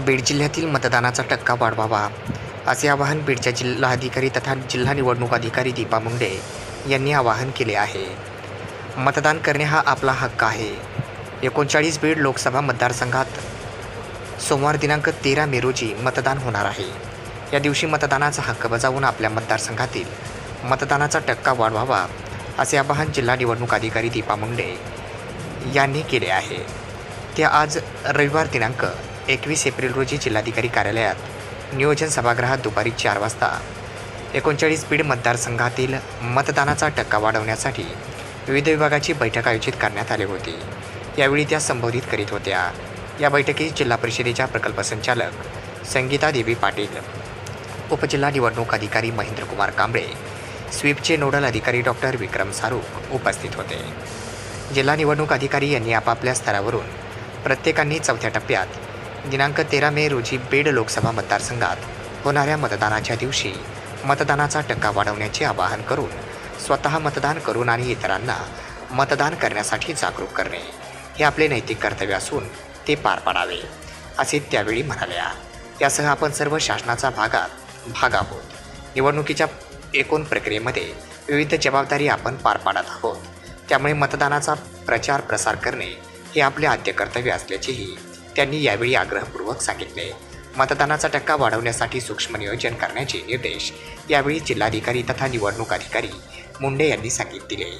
बीड जिल्ह्यातील मतदानाचा टक्का वाढवावा. असे आवाहन बीडच्या जिल्हाधिकारी तथा जिल्हा निवडणूक अधिकारी दीपा मुंडे यांनी आवाहन केले आहे. मतदान करणे हा आपला हक्क आहे. एकोणचाळीस बीड लोकसभा मतदारसंघात सोमवार दिनांक तेरा मे रोजी मतदान होणार आहे. या दिवशी मतदानाचा हक्क बजावून आपल्या मतदारसंघातील मतदानाचा टक्का वाढवावा असे आवाहन जिल्हा निवडणूक अधिकारी दीपा मुंडे यांनी केले आहे. ते आज रविवार दिनांक एकवीस एप्रिल रोजी जिल्हाधिकारी कार्यालयात नियोजन सभागृहात दुपारी चार वाजता एकोणचाळीस बीड मतदारसंघातील मतदानाचा टक्का वाढवण्यासाठी विविध विभागाची बैठक आयोजित करण्यात आली होती. यावेळी त्या संबोधित करीत होत्या. या बैठकीत जिल्हा परिषदेच्या प्रकल्प संचालक संगीता देवी पाटील उपजिल्हा निवडणूक अधिकारी महेंद्रकुमार कांबळे स्वीपचे नोडल अधिकारी डॉक्टर विक्रम सारूक उपस्थित होते. जिल्हा निवडणूक अधिकारी यांनी आपापल्या स्तरावरून प्रत्येकांनी चौथ्या टप्प्यात दिनांक तेरा मे रोजी बीड लोकसभा मतदारसंघात होणाऱ्या मतदानाच्या दिवशी मतदानाचा टक्का वाढवण्याचे आवाहन करून स्वतः मतदान करून आणि इतरांना मतदान करण्यासाठी जागरूक करणे हे आपले नैतिक कर्तव्य असून ते पार पाडावे असे त्यावेळी म्हणाल्या. यासह आपण सर्व शासनाचा भागात भाग आहोत. निवडणुकीच्या एकूण प्रक्रियेमध्ये विविध जबाबदारी आपण पार पाडत आहोत. त्यामुळे मतदानाचा प्रचार प्रसार करणे हे आपले आद्य कर्तव्य असल्याचेही त्यांनी यावेळी आग्रहपूर्वक सांगितले. मतदानाचा टक्का वाढवण्यासाठी सूक्ष्म नियोजन करण्याचे निर्देश यावेळी जिल्हाधिकारी तथा निवडणूक अधिकारी मुंडे यांनी सांगितले.